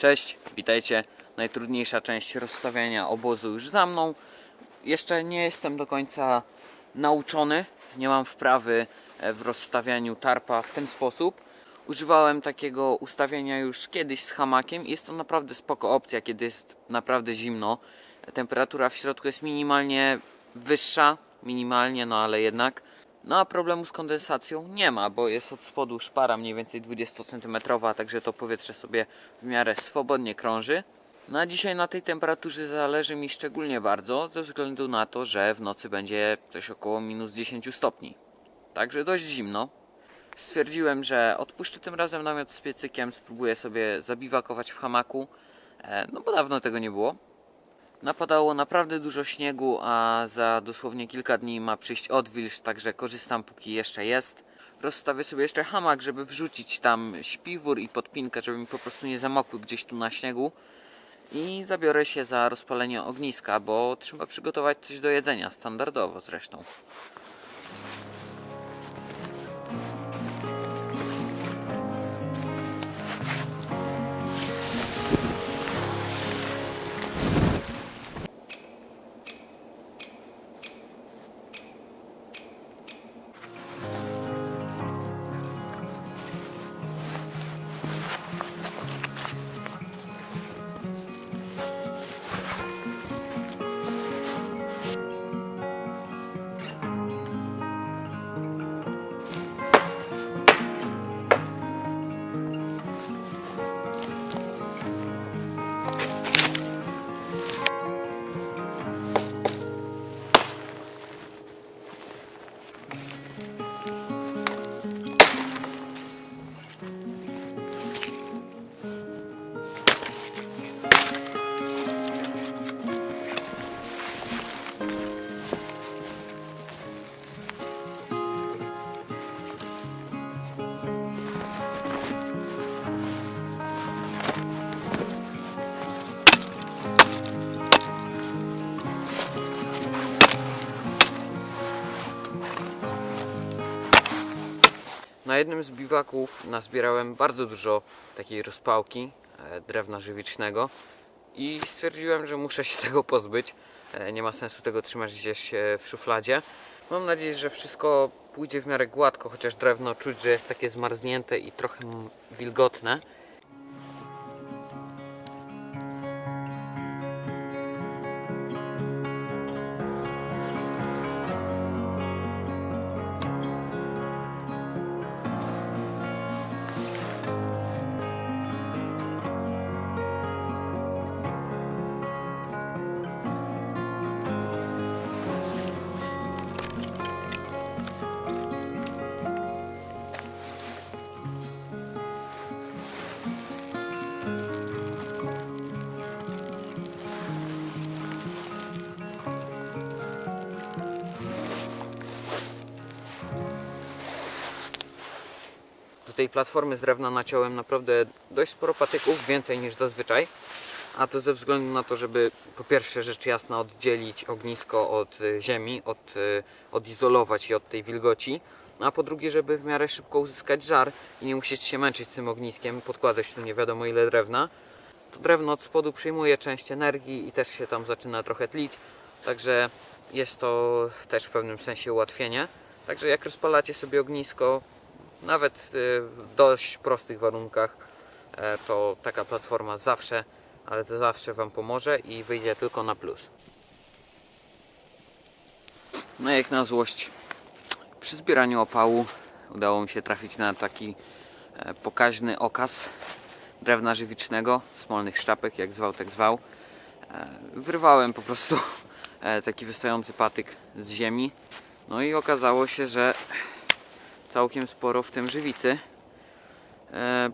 Cześć, witajcie. Najtrudniejsza część rozstawiania obozu już za mną. Jeszcze nie jestem do końca nauczony. Nie mam wprawy e, w rozstawianiu tarpa w ten sposób. Używałem takiego ustawienia już kiedyś z hamakiem i jest to naprawdę spoko opcja, kiedy jest naprawdę zimno. Temperatura w środku jest minimalnie wyższa, minimalnie, no ale jednak. No a problemu z kondensacją nie ma, bo jest od spodu szpara mniej więcej 20 cm, także to powietrze sobie w miarę swobodnie krąży. No a dzisiaj na tej temperaturze zależy mi szczególnie bardzo, ze względu na to, że w nocy będzie coś około minus 10 stopni. Także dość zimno. Stwierdziłem, że odpuszczę tym razem namiot z piecykiem, spróbuję sobie zabiwakować w hamaku, e, no bo dawno tego nie było. Napadało naprawdę dużo śniegu, a za dosłownie kilka dni ma przyjść odwilż, także korzystam póki jeszcze jest. Rozstawię sobie jeszcze hamak, żeby wrzucić tam śpiwór i podpinkę, żeby mi po prostu nie zamokły gdzieś tu na śniegu. I zabiorę się za rozpalenie ogniska, bo trzeba przygotować coś do jedzenia, standardowo zresztą. Jednym z biwaków nazbierałem bardzo dużo takiej rozpałki e, drewna żywicznego i stwierdziłem, że muszę się tego pozbyć. E, Nie ma sensu tego trzymać gdzieś e, w szufladzie. Mam nadzieję, że wszystko pójdzie w miarę gładko, chociaż drewno czuć, że jest takie zmarznięte i trochę wilgotne. Tej platformy z drewna naciąłem naprawdę dość sporo patyków, więcej niż zazwyczaj. A to ze względu na to, żeby po pierwsze rzecz jasna oddzielić ognisko od y, ziemi, od, y, odizolować je od tej wilgoci. A po drugie, żeby w miarę szybko uzyskać żar i nie musieć się męczyć z tym ogniskiem, podkładać tu nie wiadomo ile drewna. To drewno od spodu przyjmuje część energii i też się tam zaczyna trochę tlić. Także jest to też w pewnym sensie ułatwienie. Także jak rozpalacie sobie ognisko, nawet y, w dość prostych warunkach, e, to taka platforma zawsze, ale to zawsze Wam pomoże i wyjdzie tylko na plus. No jak na złość, przy zbieraniu opału udało mi się trafić na taki e, pokaźny okaz drewna żywicznego, smolnych szczapek, jak zwał, tak zwał. E, Wyrwałem po prostu taki wystający patyk z ziemi. No i okazało się, że całkiem sporo w tym żywicy. E,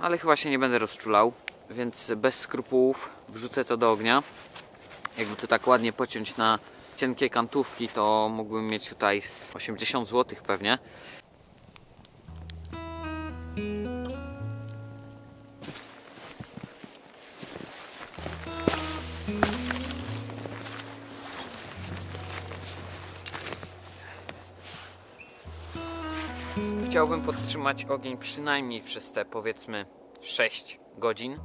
ale chyba się nie będę rozczulał, więc bez skrupułów wrzucę to do ognia. Jakby to tak ładnie pociąć na cienkie kantówki, to mógłbym mieć tutaj z 80 zł pewnie. Chciałbym podtrzymać ogień przynajmniej przez te powiedzmy 6 godzin.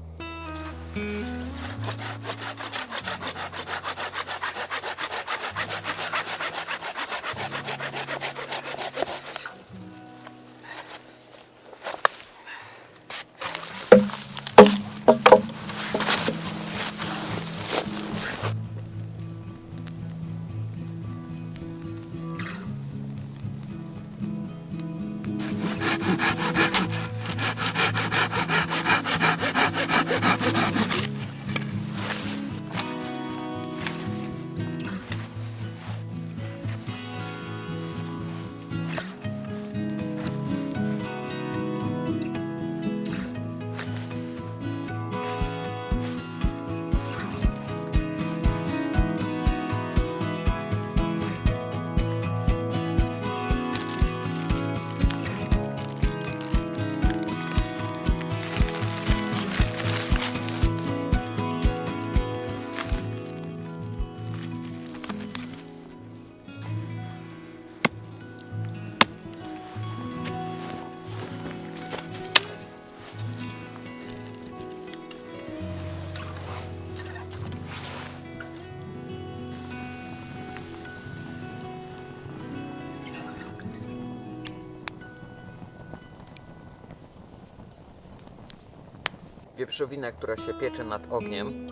Wieprzowinę, która się piecze nad ogniem,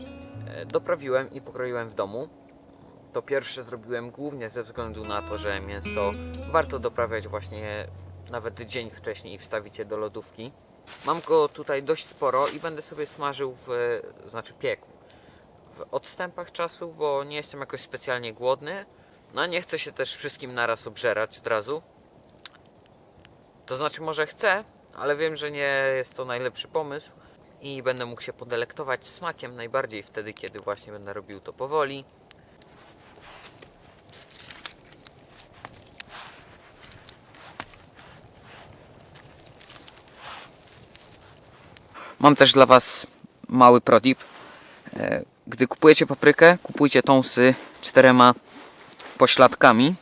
e, doprawiłem i pokroiłem w domu. To pierwsze zrobiłem głównie ze względu na to, że mięso warto doprawiać właśnie nawet dzień wcześniej i wstawić je do lodówki. Mam go tutaj dość sporo i będę sobie smażył w, znaczy piekł, w odstępach czasu, bo nie jestem jakoś specjalnie głodny. No nie chcę się też wszystkim naraz obżerać od razu. To znaczy może chcę, ale wiem, że nie jest to najlepszy pomysł i będę mógł się podelektować smakiem najbardziej wtedy, kiedy właśnie będę robił to powoli. Mam też dla Was mały protip. E, Gdy kupujecie paprykę, kupujcie tą z czterema pośladkami.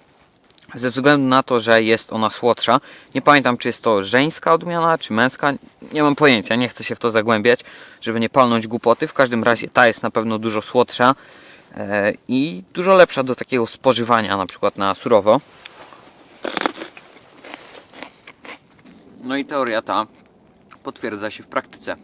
Ze względu na to, że jest ona słodsza. Nie pamiętam, czy jest to żeńska odmiana, czy męska. Nie mam pojęcia, nie chcę się w to zagłębiać, żeby nie palnąć głupoty. W każdym razie ta jest na pewno dużo słodsza e, i dużo lepsza do takiego spożywania, na przykład na surowo. No i teoria ta potwierdza się w praktyce.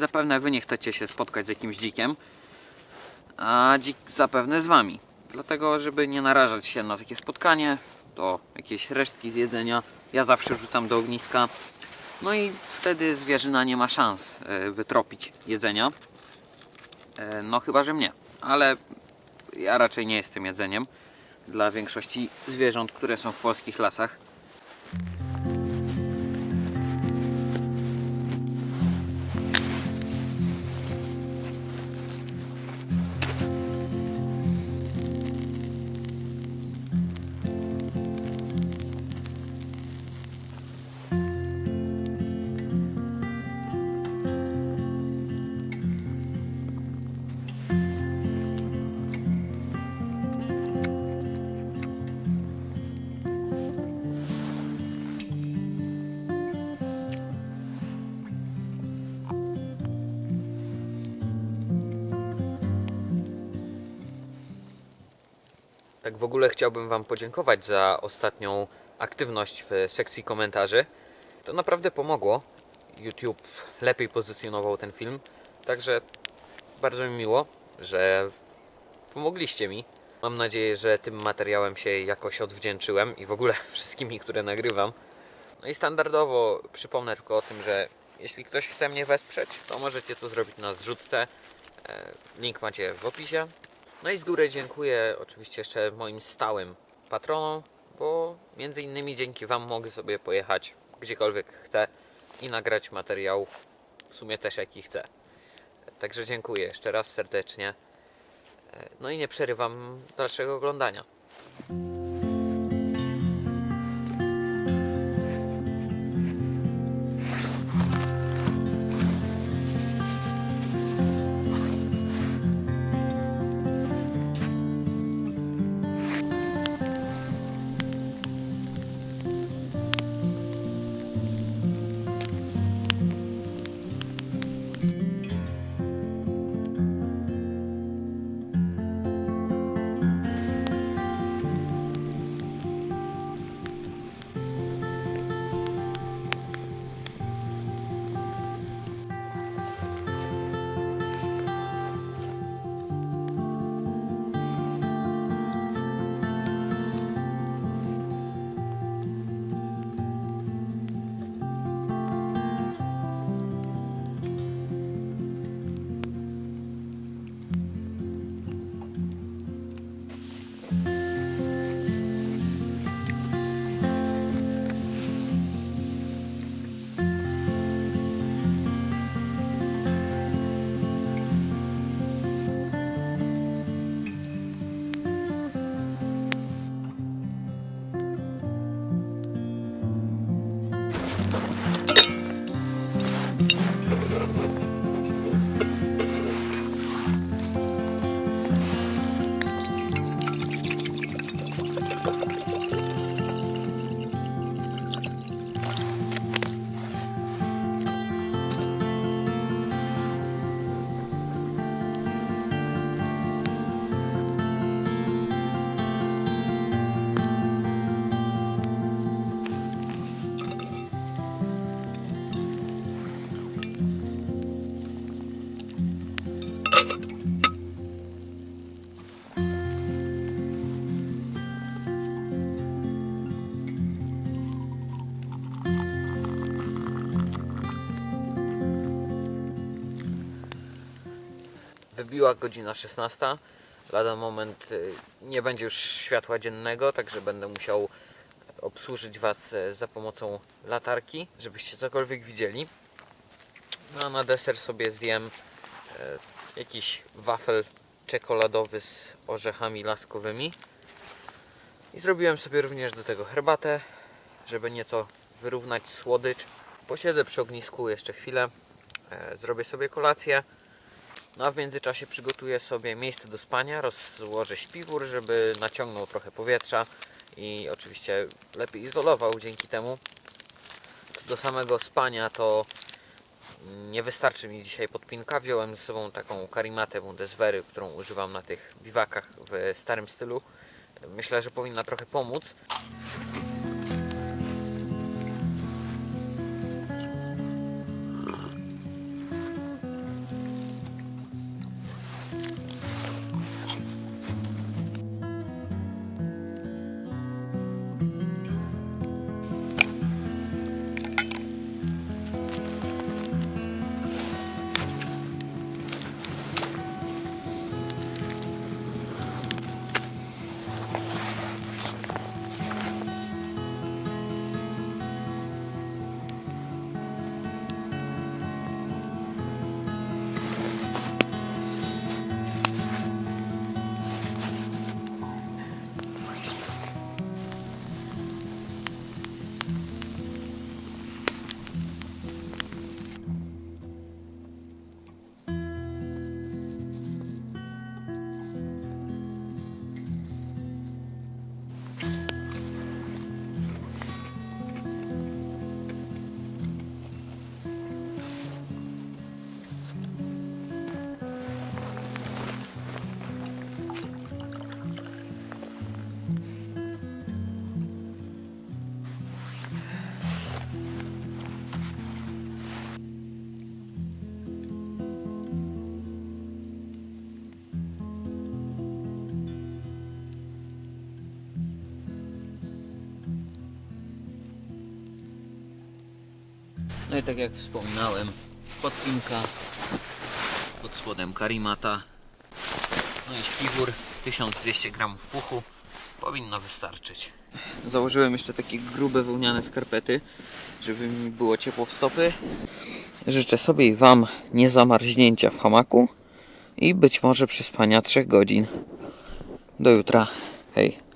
Zapewne wy nie chcecie się spotkać z jakimś dzikiem, a dzik zapewne z wami. Dlatego, żeby nie narażać się na takie spotkanie, to jakieś resztki z jedzenia ja zawsze rzucam do ogniska. No i wtedy zwierzyna nie ma szans e, wytropić jedzenia. E, No chyba, że mnie. Ale ja raczej nie jestem jedzeniem dla większości zwierząt, które są w polskich lasach. Tak w ogóle chciałbym Wam podziękować za ostatnią aktywność w sekcji komentarzy. To naprawdę pomogło. YouTube lepiej pozycjonował ten film. Także bardzo mi miło, że pomogliście mi. Mam nadzieję, że tym materiałem się jakoś odwdzięczyłem i w ogóle wszystkimi, które nagrywam. No i standardowo przypomnę tylko o tym, że jeśli ktoś chce mnie wesprzeć, to możecie to zrobić na zrzutce. E, Link macie w opisie. No i z góry dziękuję oczywiście jeszcze moim stałym patronom, bo między innymi dzięki Wam mogę sobie pojechać gdziekolwiek chcę i nagrać materiał w sumie też jaki chcę. Także dziękuję jeszcze raz serdecznie. E, No i nie przerywam dalszego oglądania. Wybiła godzina 16. Lada moment y, nie będzie już światła dziennego, także będę musiał obsłużyć Was e, za pomocą latarki, żebyście cokolwiek widzieli. No a na deser sobie zjem e, jakiś wafel czekoladowy z orzechami laskowymi. I zrobiłem sobie również do tego herbatę, żeby nieco wyrównać słodycz. Posiedzę przy ognisku jeszcze chwilę, e, zrobię sobie kolację. No a w międzyczasie przygotuję sobie miejsce do spania, rozłożę śpiwór, żeby naciągnął trochę powietrza i oczywiście lepiej izolował dzięki temu. Do samego spania to nie wystarczy mi dzisiaj podpinka. Wziąłem ze sobą taką karimatę Bundeswehry, którą używam na tych biwakach w starym stylu. Myślę, że powinna trochę pomóc. No i tak jak wspominałem, podpinka, pod spodem karimata, no i śpiwór, 1200 gramów puchu, powinno wystarczyć. Założyłem jeszcze takie grube wełniane skarpety, żeby mi było ciepło w stopy. Życzę sobie i Wam niezamarznięcia w hamaku i być może przespania 3 godzin. Do jutra. Hej.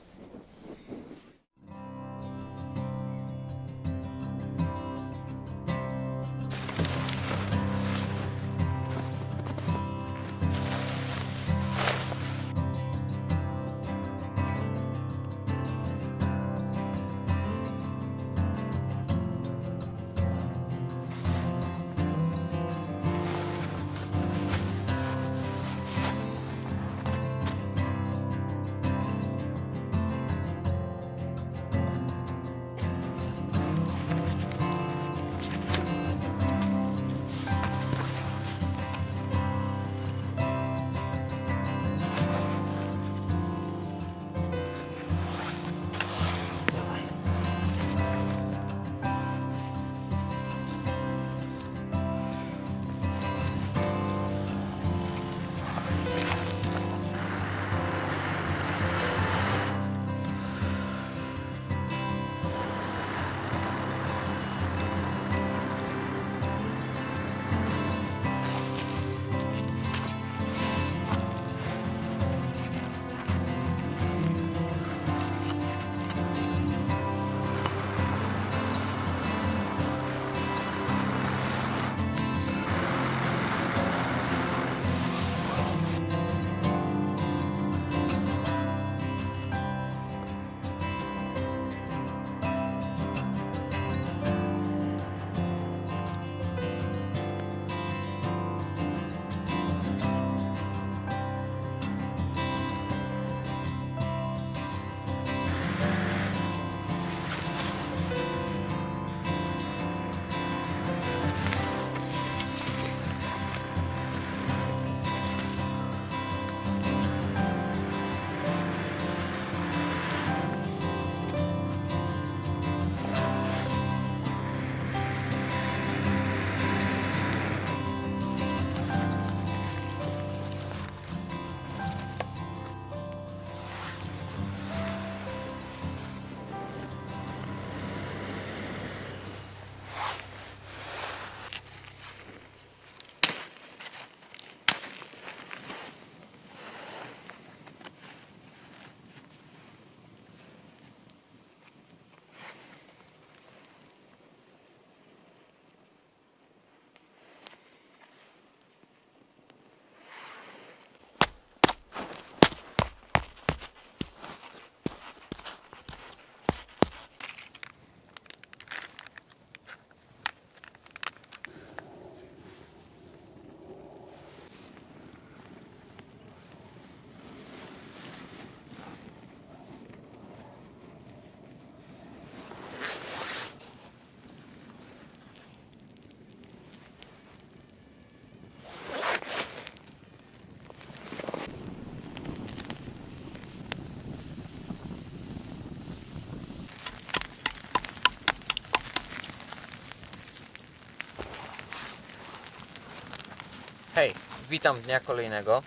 Witam dnia kolejnego.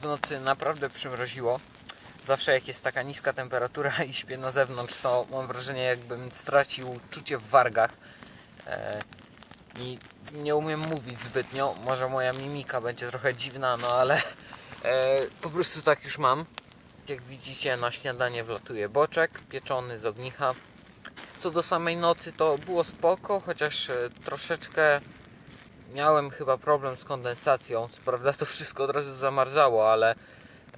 W nocy naprawdę przymroziło. Zawsze jak jest taka niska temperatura i śpię na zewnątrz, to mam wrażenie jakbym stracił czucie w wargach. E, I nie umiem mówić zbytnio. Może moja mimika będzie trochę dziwna, no ale e, po prostu tak już mam. Jak widzicie na śniadanie wlatuje boczek pieczony z ognicha. Co do samej nocy to było spoko, chociaż e, troszeczkę miałem chyba problem z kondensacją. Co prawda to wszystko od razu zamarzało, ale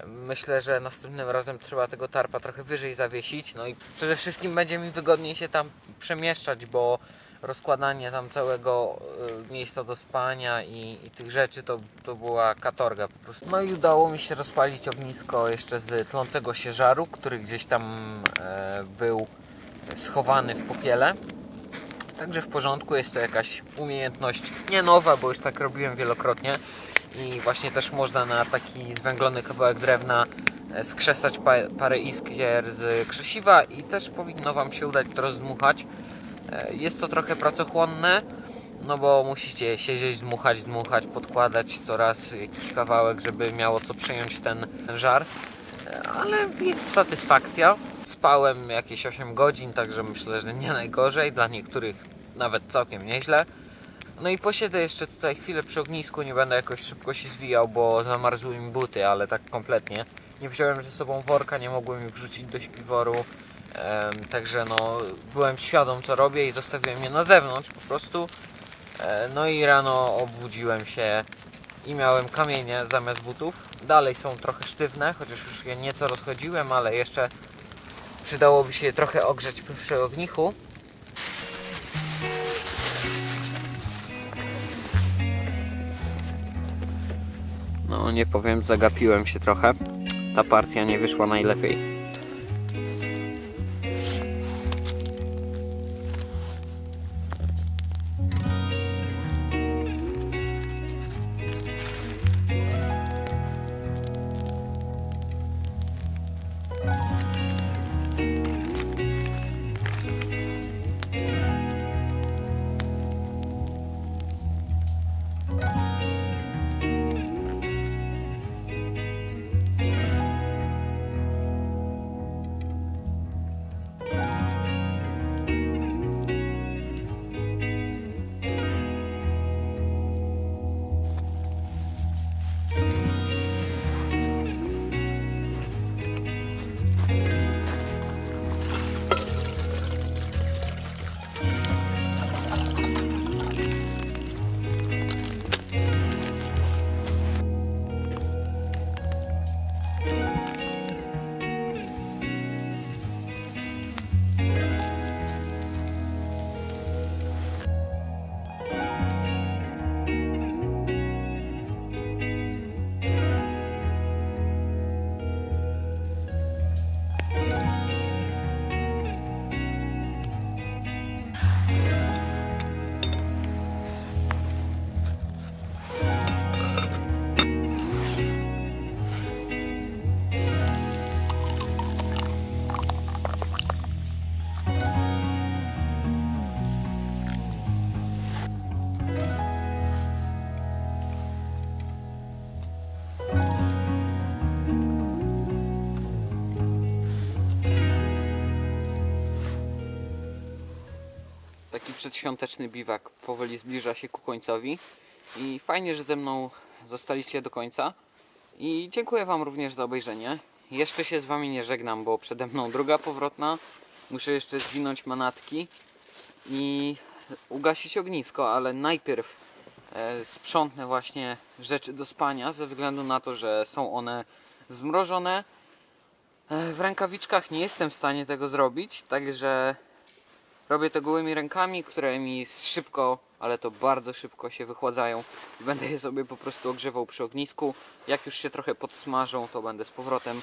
myślę, że następnym razem trzeba tego tarpa trochę wyżej zawiesić. No i przede wszystkim będzie mi wygodniej się tam przemieszczać, bo rozkładanie tam całego y, miejsca do spania i, i tych rzeczy to, to była katorga po prostu. No i udało mi się rozpalić ognisko jeszcze z tlącego się żaru, który gdzieś tam e, był schowany w popiele. Także w porządku, jest to jakaś umiejętność nie nowa, bo już tak robiłem wielokrotnie i właśnie też można na taki zwęglony kawałek drewna e, skrzesać pa parę iskier z krzesiwa i też powinno Wam się udać to rozdmuchać. E, Jest to trochę pracochłonne, no bo musicie siedzieć, dmuchać, dmuchać, podkładać coraz jakiś kawałek, żeby miało co przejąć ten żar. E, Ale jest satysfakcja. Spałem jakieś 8 godzin, także myślę, że nie najgorzej. Dla niektórych nawet całkiem nieźle. No i posiedzę jeszcze tutaj chwilę przy ognisku, nie będę jakoś szybko się zwijał, bo zamarzły mi buty, ale tak kompletnie. Nie wziąłem ze sobą worka, nie mogłem ich wrzucić do śpiworu. Em, także no, byłem świadom co robię i zostawiłem je na zewnątrz po prostu. E, no i rano obudziłem się i miałem kamienie zamiast butów. Dalej są trochę sztywne, chociaż już je nieco rozchodziłem, ale jeszcze przydałoby się trochę ogrzeć przy ognichu. No nie powiem, zagapiłem się trochę. Ta partia nie wyszła najlepiej. Przedświąteczny biwak powoli zbliża się ku końcowi i fajnie, że ze mną zostaliście do końca i dziękuję Wam również za obejrzenie. Jeszcze się z Wami nie żegnam, bo przede mną druga powrotna. Muszę jeszcze zwinąć manatki i ugasić ognisko, ale najpierw e, sprzątnę właśnie rzeczy do spania ze względu na to, że są one zmrożone. E, W rękawiczkach nie jestem w stanie tego zrobić, także Robię to gołymi rękami, które mi szybko, ale to bardzo szybko się wychładzają. Będę je sobie po prostu ogrzewał przy ognisku. Jak już się trochę podsmażą, to będę z powrotem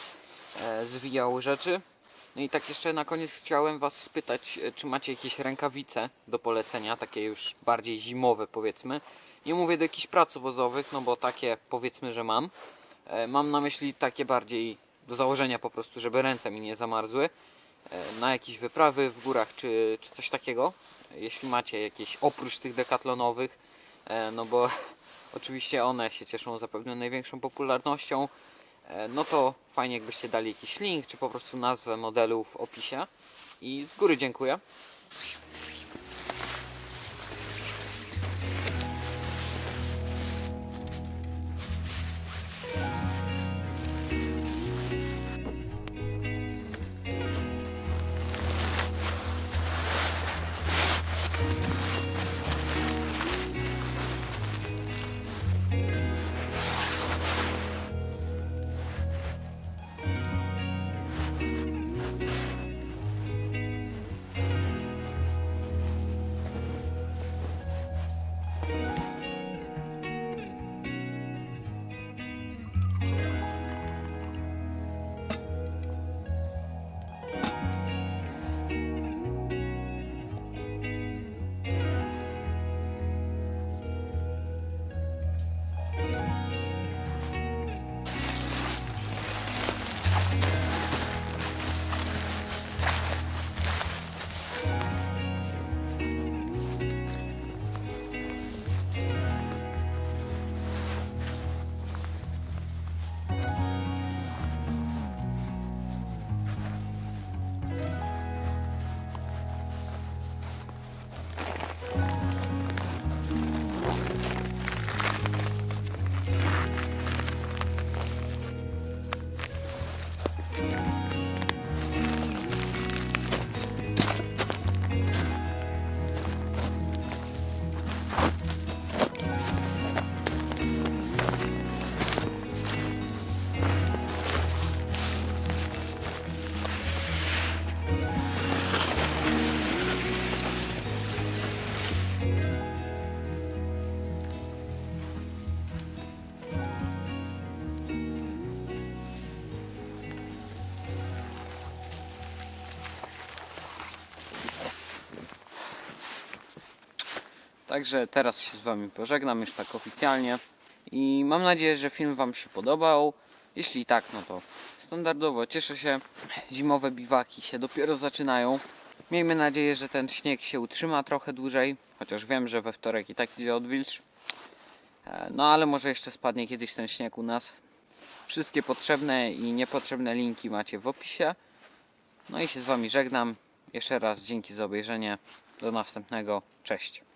e, zwijał rzeczy. No i tak jeszcze na koniec chciałem Was spytać, e, czy macie jakieś rękawice do polecenia, takie już bardziej zimowe powiedzmy. Nie mówię do jakichś prac obozowych, no bo takie powiedzmy, że mam. E, mam na myśli takie bardziej do założenia po prostu, żeby ręce mi nie zamarzły na jakieś wyprawy w górach czy, czy coś takiego. Jeśli macie jakieś oprócz tych dekatlonowych, e, no bo oczywiście one się cieszą zapewne największą popularnością, e, no to fajnie jakbyście dali jakiś link, czy po prostu nazwę modelu w opisie. I z góry dziękuję. Także teraz się z Wami pożegnam już tak oficjalnie i mam nadzieję, że film Wam się podobał. Jeśli tak, no to standardowo cieszę się. Zimowe biwaki się dopiero zaczynają. Miejmy nadzieję, że ten śnieg się utrzyma trochę dłużej, chociaż wiem, że we wtorek i tak idzie odwilż. E, No ale może jeszcze spadnie kiedyś ten śnieg u nas. Wszystkie potrzebne i niepotrzebne linki macie w opisie. No i się z Wami żegnam. Jeszcze raz dzięki za obejrzenie. Do następnego. Cześć.